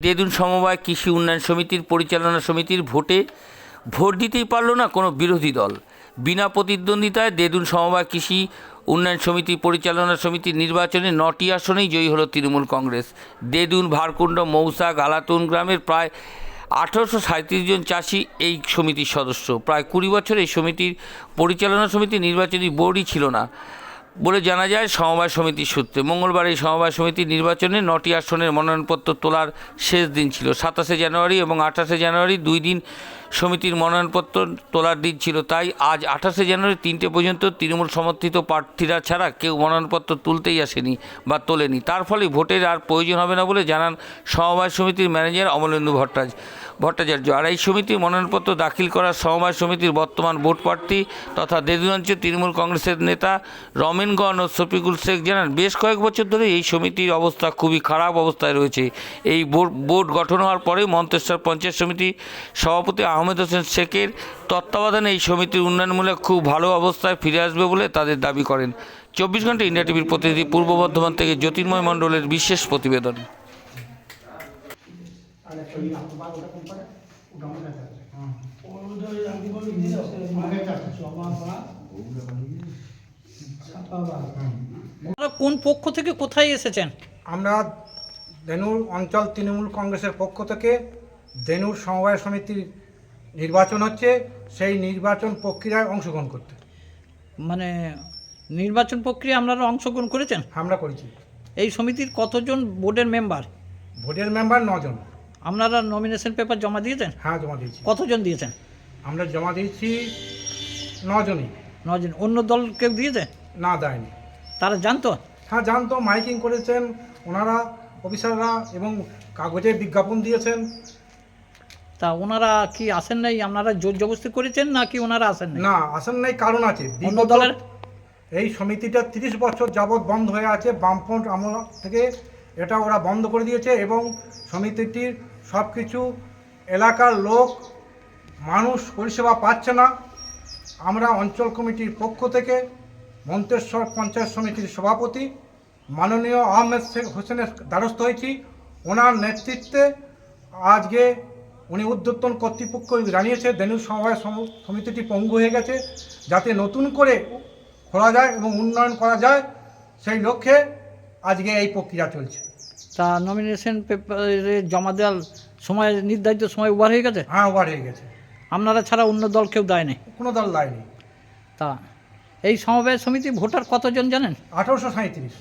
দেদুন সমবায় কৃষি উন্নয়ন সমিতির পরিচালনা সমিতির ভোটে ভোট দিতেই পারল না কোনো বিরোধী দল। বিনা প্রতিদ্বন্দ্বিতায় দেদুন সমবায় কৃষি উন্নয়ন সমিতি পরিচালনা সমিতির নির্বাচনে নটি আসনেই জয়ী হলো তৃণমূল কংগ্রেস। দেদুন ভারকুণ্ড, মৌসা, গালাতুন গ্রামের প্রায় আঠারোশো সাঁত্রিশ জন চাষি এই সমিতির সদস্য। প্রায় কুড়ি বছর এই সমিতির পরিচালনা সমিতির নির্বাচনী বোর্ডই ছিল না। বলে জানা যায়, সমবায় সমিতির সূত্রে। মঙ্গলবার এই সমবায় সমিতির নির্বাচনে নটি আসনের মনোনয়নপত্র তোলার শেষ দিন ছিল। সাতাশে জানুয়ারি এবং আঠাশে জানুয়ারি দুই দিন সমিতির মনোনয়নপত্র তোলার দিন ছিল। তাই আজ আঠাশে জানুয়ারি তিনটে পর্যন্ত তৃণমূল সমর্থিত প্রার্থীরা ছাড়া কেউ মনোনয়নপত্র তুলতেই আসেনি বা তোলেনি। তার ফলে ভোটের আর প্রয়োজন হবে না বলে জানান সমবায় সমিতির ম্যানেজার অমলেন্দু ভট্টাচার্য। ভট্টাচার্য। আর এই সমিতির মনোনয়নপত্র দাখিল করার সমবায় সমিতির বর্তমান ভোট প্রার্থী তথা দেদুগঞ্জের তৃণমূল কংগ্রেসের নেতা রমেনগণ ও শফিকুল শেখ জানান, বেশ কয়েক বছর ধরে এই সমিতির অবস্থা খুবই খারাপ অবস্থায় রয়েছে। এই বোর্ড বোর্ড গঠন হওয়ার পরে মন্তেশ্বর পঞ্চায়েত সমিতি সভাপতি আহমেদ হোসেন শেখের তত্ত্বাবধানে এই সমিতির উন্নয়নমূলক খুব ভালো অবস্থায় ফিরে আসবে বলে তাদের দাবি করেন। চব্বিশ ঘণ্টা ইন্ডিয়া টিভির প্রতিনিধি পূর্ব বর্ধমান থেকে জ্যোতির্ময় মণ্ডলের বিশেষ প্রতিবেদন। আপনারা কোন পক্ষ থেকে কোথায় এসেছেন? আমরা ধেনুর অঞ্চল তৃণমূল কংগ্রেসের পক্ষ থেকে ধেনুর সমবায় সমিতির নির্বাচন হচ্ছে সেই নির্বাচন প্রক্রিয়ায় অংশগ্রহণ করতে। মানে নির্বাচন প্রক্রিয়া আপনারা অংশগ্রহণ করেছেন? আমরা করেছি। এই সমিতির কতজন বোর্ডের মেম্বার? বোর্ডের মেম্বার নজন। আপনারা নমিনেশন পেপার জমা দিয়েছেন? হ্যাঁ জমা দিয়েছি। কতজন দিয়েছেন? আমরা জমা দিয়েছি নজনই। নজন অন্য দল কেউ দিয়েছে? না দেয়নি। তারা জানতো? হ্যাঁ জানতো মাইকিং করেছেন ওনারা অফিসাররা এবং কাগজে বিজ্ঞাপন দিয়েছেন। তা ওনারা কি আসেন নাই? আপনারা জোর জবস্তি করেছেন নাকি ওনারা আসেন নাই? না আসেন নাই কারণ আছে। অন্য দলের? এই সমিতিটা তিরিশ বছর যাবৎ বন্ধ হয়ে আছে বামফ্রন্ট আমল থেকে এটা ওরা বন্ধ করে দিয়েছে এবং সমিতিটির সব কিছু এলাকার লোক, মানুষ পরিষেবা পাচ্ছে না। আমরা অঞ্চল কমিটির পক্ষ থেকে মন্তেশ্বর পঞ্চায়েত সমিতির সভাপতি মাননীয় আহমেদ শেখ হোসেনের দ্বারস্থ হয়েছি। ওনার নেতৃত্বে আজকে উনি উদ্যোতন কর্তৃপক্ষ জানিয়েছে, দেনু সমবায় সমিতিটি পঙ্গু হয়ে গেছে যাতে নতুন করে খোলা যায় এবং উন্নয়ন করা যায়। সেই লক্ষ্যে আজকে এই প্রক্রিয়া চলছে। তা নমিনেশন পেপারে জমা দেওয়ার সময় নির্ধারিত সময় ওভার হয়ে গেছে? হ্যাঁ ওভার হয়ে গেছে। আপনারা ছাড়া অন্য দল কেউ দেয়নি কোনো দল লাইনি তা এই সমবায় সমিতি ভোটার কতজন জানেন? আঠারোশো সাঁত্রিশ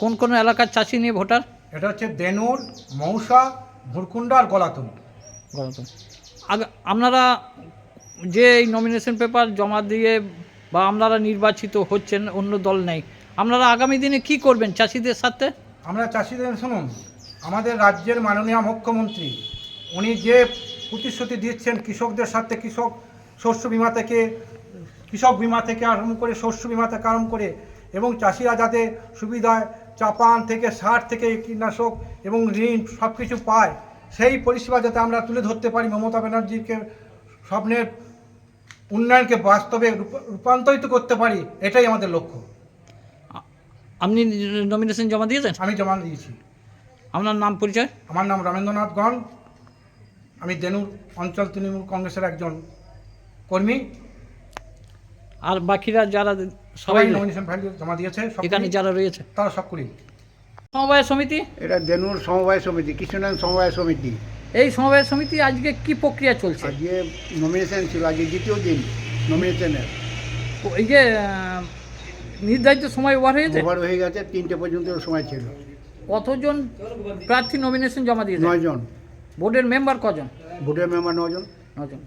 কোন কোন এলাকার চাষি নিয়ে ভোটার? এটা হচ্ছে দেনুর মৌসা ভুরকুন্ডা আর গলাতুন। গণতন্ত্র আগে আপনারা যে এই নমিনেশন পেপার জমা দিয়ে বা আপনারা নির্বাচিত হচ্ছেন অন্য দল নেই আপনারা আগামী দিনে কি করবেন চাষিদের সাথে আমরা চাষিদের, শুনুন, আমাদের রাজ্যের মাননীয় মুখ্যমন্ত্রী, উনি যে প্রতিশ্রুতি দিচ্ছেন কৃষকদের সাথে, কৃষক শস্য বিমা থেকে, কৃষক বিমা থেকে আরম্ভ করে, শস্য বিমা থেকে আরম্ভ করে, এবং চাষিরা যাতে সুবিধায় চাপান থেকে, সার থেকে, কীটনাশক এবং ঋণ সব কিছু পায়, সেই পরিষেবা যাতে আমরা তুলে ধরতে পারি, মমতা ব্যানার্জিকে স্বপ্নের উন্নয়নকে বাস্তবে রূপান্তরিত করতে পারি, এটাই আমাদের লক্ষ্য। আপনি নমিনেশন জমা দিয়েছেন? আমি জমা দিয়েছি। আপনার নাম পরিচয়? আমার নাম রমেন্দ্রনাথ গণ। আমি দেনুর অঞ্চল তৃণমূল কংগ্রেসের একজন কর্মী। আর বাকিরা যারা সবাই নমিনেশন ফাইল জমা দিয়েছে এখানে যারা রয়েছে? তারা সব করি। সমবায় সমিতি? এটা দেনুর সমবায় সমিতি কৃষ্ণনারায়ণ সমবায় সমিতি। এই সমবায় সমিতি আজকে কি প্রক্রিয়া চলছে? আজকে নমিনেশন ছিল আজকে দ্বিতীয় দিন নমিনেশনের এই যে নির্ধারিত সময় ওভার হয়েছে? ওভার হয়ে গেছে তিনটে পর্যন্ত সময় ছিল। কতজন প্রার্থী নমিনেশন জমা দিয়েছে? নয়জন। বোর্ডের মেম্বার কজন? ভোটের মেম্বার নজন নজন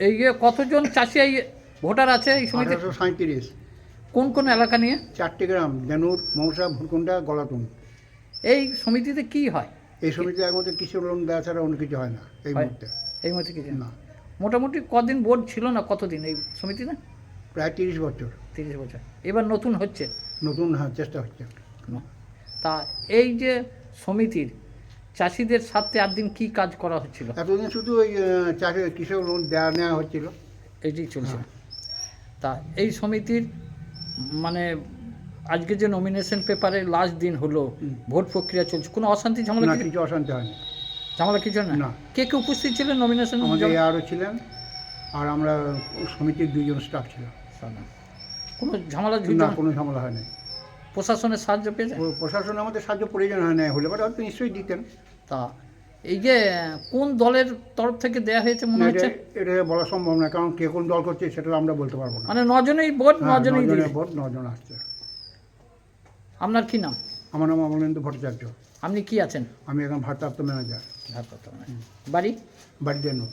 এই যে কতজন চাষি এই ভোটার আছে এই সমিতি আঠারোশো সাঁত্রিশ কোন কোন এলাকা নিয়ে? চারটে গ্রাম দেনুর মৌসা ভুরকুন্ডা গলাতুন। এই সমিতিতে কি হয়? এই সমিতি মধ্যে কৃষি লোন দেওয়া ছাড়া অন্য কিছু হয় না এই মুহূর্তে। এই মুহূর্তে কিছু না। না। মোটামুটি কদিন বোর্ড ছিল না কতদিন এই সমিতিতে? প্রায় তিরিশ বছর। তিরিশ বছর। এবার নতুন হচ্ছে? নতুন হ্যাঁ, চেষ্টা হচ্ছে। তা এই যে সমিতির চাষিদের সাথে আর দিন কি কাজ করা হচ্ছিল? এতদিন শুধু ওই চাষে কৃষক লোন দেওয়া নেওয়া হচ্ছিল। এইটাই চলছে। তা এই সমিতির মানে আজকে যে নমিনেশন পেপারে লাস্ট দিন হলো ভোট প্রক্রিয়া চলছে। কোনো অশান্তি ঝামেলা না কিছু- অশান্তি হয়নি। ঝামেলা কিছু না না। কে কে উপস্থিত ছিলেন নমিনেশন আমাদের আরও ছিলেন আর আমরা সমিতির দুইজন স্টাফ ছিলাম। কোনো ঝামেলা না কোনো ঝামেলা হয়নি। প্রশাসনের সাহায্য পেয়েছে? প্রশাসন আমাদের সাহায্য প্রয়োজন হয় না হলে পরে হয়তো নিশ্চয়ই দিতেন। তা এই যে কোন দলের তরফ থেকে দেয়া হয়েছে মনে হচ্ছে? এটা বলা সম্ভব না কারণ কে কোন দল করছে সেটা আমরা বলতে পারব না। মানে নজনেই ভোট হ্যাঁ, নজনেই ভোট নজন আসছে। আপনার কি নাম? আমার নাম অমলেন্দু ভট্টাচার্য। আপনি কি আছেন? আমি এখন ভারপ্রাপ্ত ম্যানেজার। বাড়ি? বাড়িতে নোট